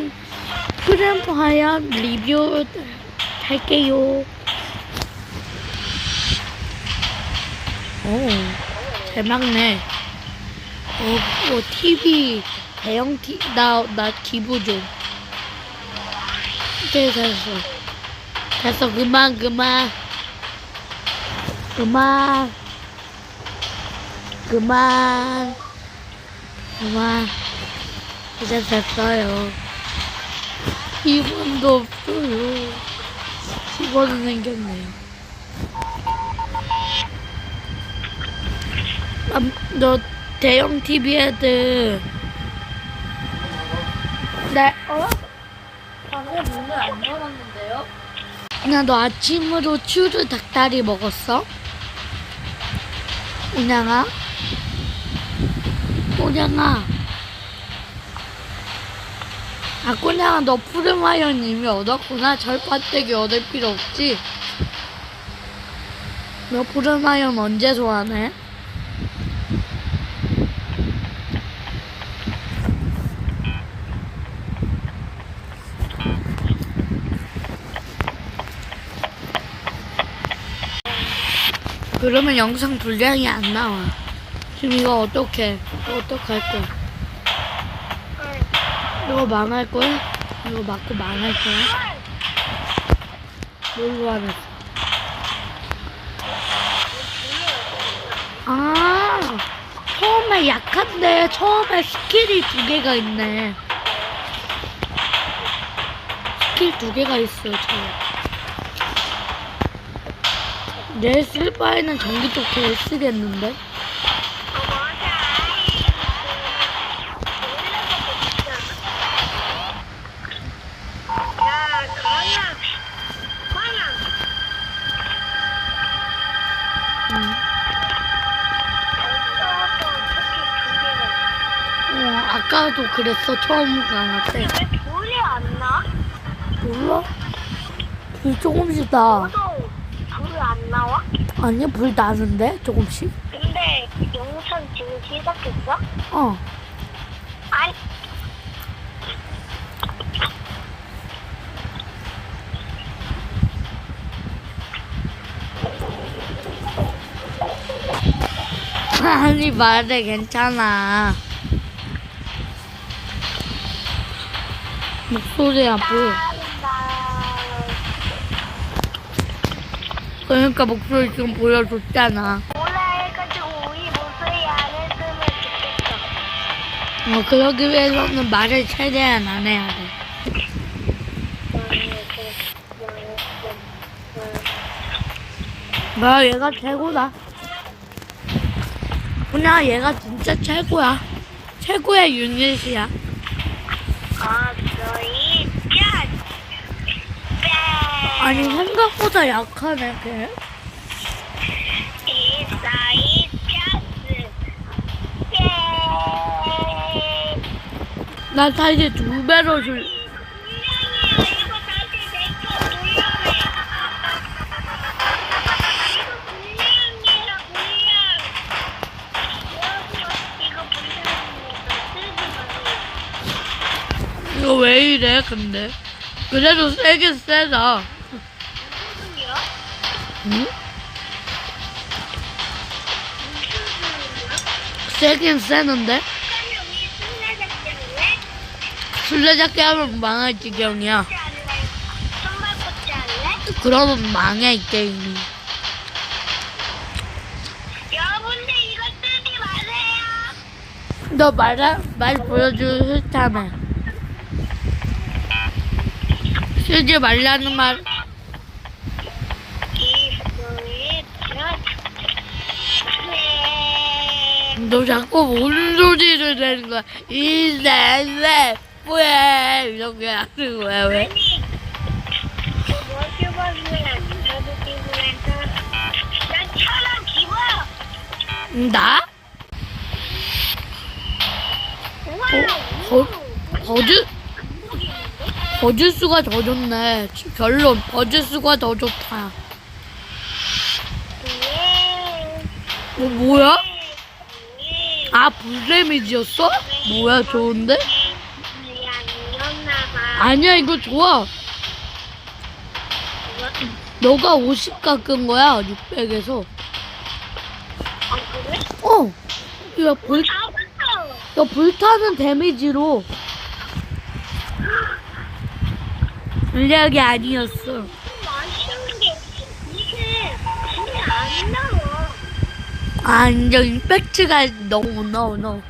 오늘은 프렌파이어 리뷰 할게요. 오, 잘 막네. 어, 어, TV, 대형 티, 나, 나 기부 좀. 이제 됐어. 됐어, 그만, 그만. 그만. 그만. 그만. 이제 됐어요. 2번도 없어요. 10원은 생겼네요. 아, 너 대형 TV 애들. 네, 어? 방금 문을 안 열었는데요? 나너 아침으로 추루 닭다리 먹었어? 운양아? 운양아? 아, 꾸냥아, 너 푸르마이언 이미 얻었구나. 절판떼기 얻을 필요 없지? 너 푸르마이언 언제 소환해? 그러면 영상 분량이 안 나와. 지금 이거? 이거 어떡할 거야? 이거 망할 거야? 이거 맞고 망할 거야? 뭘로 안 했어? 아, 처음에 약한데 처음에 스킬이 두 개가 있네. 스킬 두 개가 있어요, 저. 내쓸 바에는 전기 쪽에 쓰겠는데? 야, 가야. 가야. 응. 어, 아까도 그랬어, 처음 강할 때. 왜 불이 안 나? 몰라? 불 조금씩 나. 너도 불이 안 나와? 아니, 불 나는데? 조금씩? 근데 영상 지금 시작했어? 어. 아니. 아니, 말해, 괜찮아. 목소리야, 불. 그러니까 목소리 지금 보여줬잖아. 목소리. 어, 그러기 위해서는 말을 최대한 안 해야 돼. 나 얘가 최고다. 그냥 얘가 진짜 최고야. 최고의 유닛이야. 아, 너희 짠! 짠! 아니, 생각보다 약하네, 걔. 나 사실 두 배로 줄. 이거 왜 이래, 근데? 그래도 세긴 세다. 응? 세긴 세는데? 술래잡기 하면 망할 지경이야. 그러면 망해, 이 게임이. 여러분들 이거 쓰지 마세요. 너 말해, 말 보여주기 싫다며. 쓰지 말라는 말. 너 자꾸 뭔 소리를 내는 거야. 이새새 뭐야 이렇게 하는 거야 왜? 나? 거, 버즈 버즈수가 더 좋네. 결론 버즈수가 더 좋다. 예. 뭐 뭐야? 예. 아 불데미지였어? 뭐야 좋은데? 아니야 이거 좋아. 너가 50 깎은 거야 600에서. 아 그래? 어. 야 불. 야 불타는 데미지로. 물약이 아니었어. 아 이제 임팩트가 너무 너무 너무.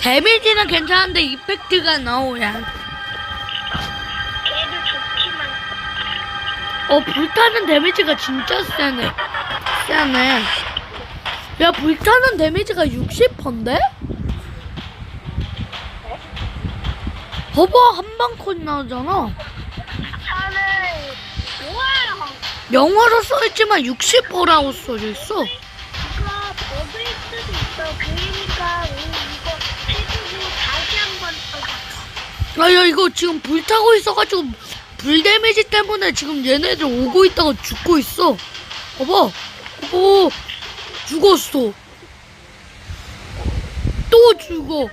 데미지는 괜찮은데 임팩트가 너무 야. 걔도 좋지만 어 불타는 데미지가 진짜 세네. 세네. 야 불타는 데미지가 60%인데? 봐봐 한방 컷 나오잖아. 저는. 영어로 써있지만 60%라고 써져 있어. 이거 버블 수도 있어. 그러니까 우리 이거 해주고 다시 한번 더. 아야 이거 지금 불 타고 있어가지고 불 데미지 때문에 지금 얘네들 오고 있다가 죽고 있어. 봐봐. 오 죽었어. 또 죽어.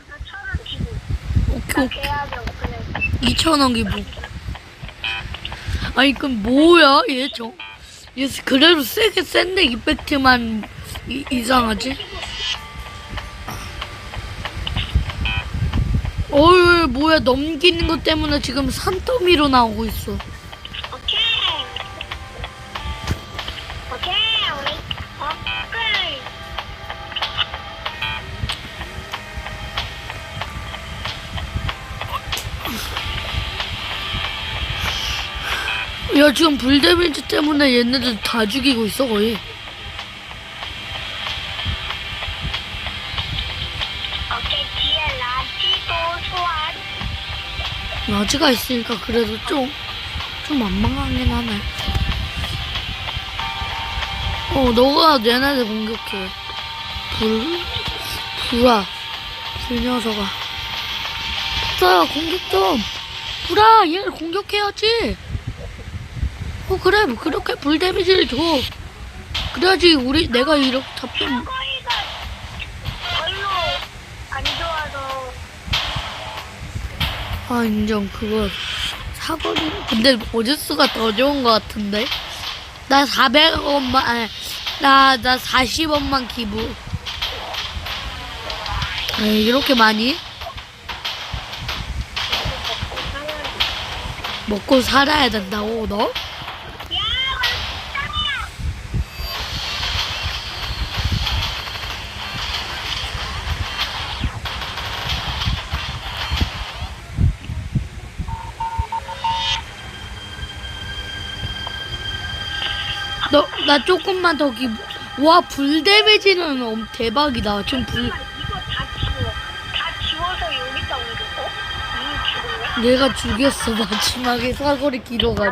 오케이 오케이. 계약을 그래. 2,000원 기부. 아니, 그럼 뭐야, 얘 저. 얘 그래도 세게 센데, 이펙트만 이, 이상하지? 어 이, 뭐야, 넘기는 것 때문에 지금 산더미로 나오고 있어. 야, 지금 불 데미지 때문에 얘네들 다 죽이고 있어, 거의. 라지가 있으니까 그래도 좀, 좀 만만하긴 하네. 어, 너가 얘네들 공격해. 불, 불아. 불 녀석아. 불아, 공격 좀. 불아, 얘를 공격해야지. 어, 그래, 뭐 그렇게 불 데미지를 줘. 그래야지, 우리, 내가 이렇게 잡히면. 사거리가 별로 안 좋아서. 아, 인정, 그거. 사거리. 근데 오지수가 더 좋은 것 같은데? 나 400원만, 아니, 나, 나 40원만 기부. 에이, 이렇게 많이? 먹고 살아야 된다고, 너? 야, 맛있다. 너, 나 조금만 더 기부. 와, 불 데미지는 엄 대박이다. 지금 불, 이거 다 지워. 다 지워서 여기다 옮겼어? 이미 죽었네? 내가 죽였어, 마지막에 사거리 길어가지고.